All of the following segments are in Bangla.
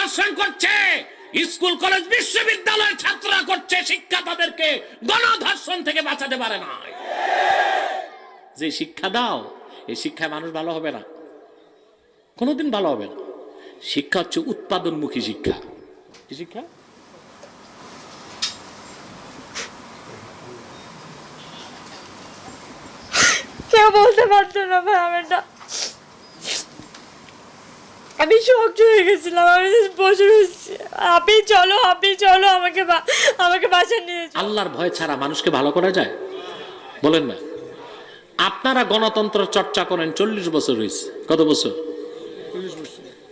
গণধর্ষণ করছে। স্কুল, কলেজ, বিশ্ববিদ্যালয়ের ছাত্ররা করছে। শিক্ষা তাদেরকে গণধর্ষণ থেকে বাঁচাতে পারে না। যে শিক্ষা দাও, এই শিক্ষায় মানুষ ভালো হবে না। কোনোদিন ভালো হবে না। শিক্ষা হচ্ছে উৎপাদনমুখী শিক্ষা। কি শিক্ষা? কেউ বলতে পারতো না ভাই আমি এটা আমি শখ হয়ে গেছিলাম। আমি বসে আপনি চলো আপনি চলো, আমাকে আমাকে বাসা নিয়ে আল্লাহর ভয় ছাড়া মানুষকে ভালো করা যায়? বলেন না। আপনারা গণতন্ত্র চর্চা করেন, চল্লিশ বছর হয়েছে কত বছর?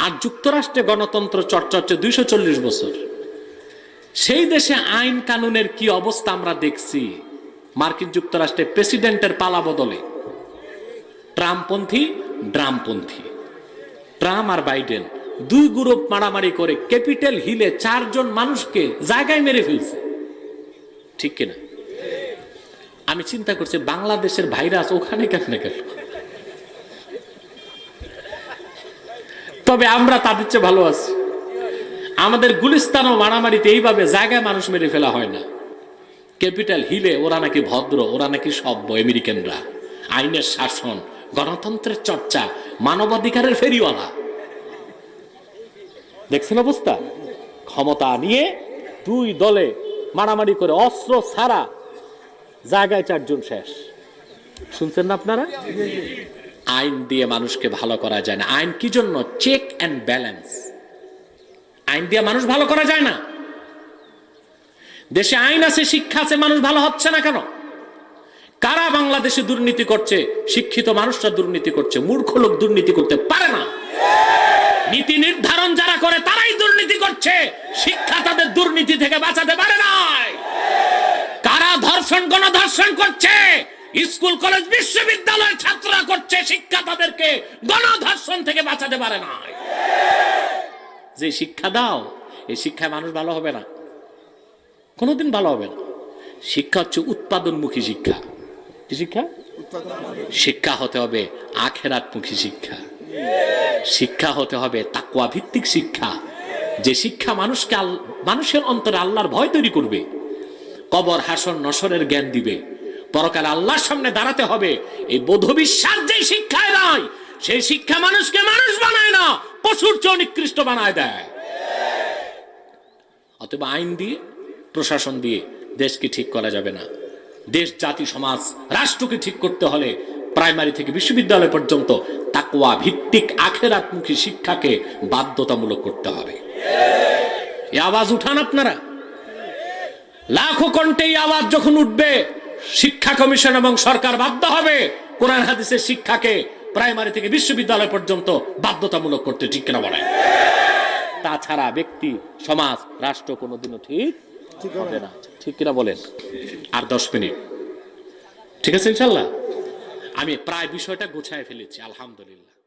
আর যুক্তরাষ্ট্রে গণতন্ত্র চর্চা হচ্ছে দুইশো চল্লিশ বছর। সেই দেশে আইন কানুনের কি অবস্থা আমরা দেখছি? মার্কিন যুক্তরাষ্ট্রে প্রেসিডেন্টের পালা বদলে। ট্রাম্পপন্থী, ড্রামপন্থী। ট্রাম্প আর বাইডেন দুই গ্রুপ মারামারি করে ক্যাপিটাল হিলে চারজন মানুষকে জায়গায় মেরে ফেলছে। ঠিক কিনা? আমি চিন্তা করছি বাংলাদেশের ভাইরাস ওখানে কেমনে গেল? তবে আমরা তাদের চেয়ে ভালো আছি। আমাদের গুলিস্তান ও মারামারিতে এইভাবে জায়গায় মানুষ মেরে ফেলা হয় না। ক্যাপিটাল হিলে ওরা নাকি ভদ্র, ওরা নাকি সভ্য আমেরিকানরা। আইনের শাসন, গণতন্ত্রের চর্চা মানবাধিকারের ফেরিওয়ালা। দেখছেন অবস্থা? ক্ষমতা নিয়ে দুই দলে মারামারি করে অস্ত্র ছাড়া জায়গায় চারজন শেষ। শুনছেন না আপনারা? আইন দিয়ে মানুষকে ভালো করা যায় না। আইন কি জন্য? চেক অ্যান্ড ব্যালেন্স আইন দিয়ে মানুষ ভালো করা যায় না। দেশে আইন আছে, শিক্ষা আছে, মানুষ ভালো হচ্ছে না কেন? কারা বাংলাদেশে দুর্নীতি করছে? শিক্ষিত মানুষরা দুর্নীতি করছে। মূর্খ লোক দুর্নীতি করতে পারে না। নীতি নির্ধারণ যারা করে, তারাই দুর্নীতি করছে। শিক্ষা তাদের দুর্নীতি থেকে বাঁচাতে পারে নাই। কারা ধর্ষণ, গণধর্ষণ করছে? স্কুল, কলেজ, বিশ্ববিদ্যালয়ের ছাত্ররা করছে। শিক্ষা তাদেরকে গণধর্ষণ থেকে বাঁচাতে পারে না যে শিক্ষা দাও, এই শিক্ষায় মানুষ ভালো হবে না। কোনোদিন ভালো হবে না। শিক্ষা হচ্ছে উৎপাদনমুখী শিক্ষা। কি শিক্ষা? শিক্ষা হতে হবে আখেরাতমুখী শিক্ষা। শিক্ষা হতে হবে তাকুয়া ভিত্তিক শিক্ষা। যে শিক্ষা মানুষকে মানুষের অন্তরে আল্লাহর ভয় তৈরি করবে, কবর হাসন নসরের জ্ঞান দিবে। পরকাল আল্লাহর সামনে দাঁড়াতে হবে। এই বোধ বিশ্বাস যে শিক্ষায় নয়, সেই শিক্ষা মানুষকে মানুষ বানায় না, পশুর চেয়ে নিকৃষ্ট বানায় দেয়। অথবা আইন দিয়ে, প্রশাসন দিয়ে দেশকে ঠিক করা যাবে না। দেশ জাতি সমাজ রাষ্ট্রকে ঠিক করতে হলে প্রাইমারি থেকে বিশ্ববিদ্যালয় পর্যন্ত তাকওয়া ভিত্তিক আখেরাতমুখী শিক্ষাকে বাধ্যতামূলক করতে হবে। এই আওয়াজ উঠান আপনারা। লাখো কণ্ঠে এই আওয়াজ যখন উঠবে শিক্ষা কমিশন এবং সরকার বাধ্য হবে কোরআন হাদিসের শিক্ষাকে প্রাইমারি থেকে বিশ্ববিদ্যালয় পর্যন্ত বাধ্যতামূলক করতে ঠিক কিনা বলে তাছাড়া ব্যক্তি সমাজ রাষ্ট্র কোনোদিনও ঠিক হবে না। ঠিক কিনা বলেন? আর দশ মিনিট। ঠিক আছে ইনশাল্লাহ? আমি প্রায় বিষয়টা গুছায় ফেলেছি আলহামদুলিল্লাহ।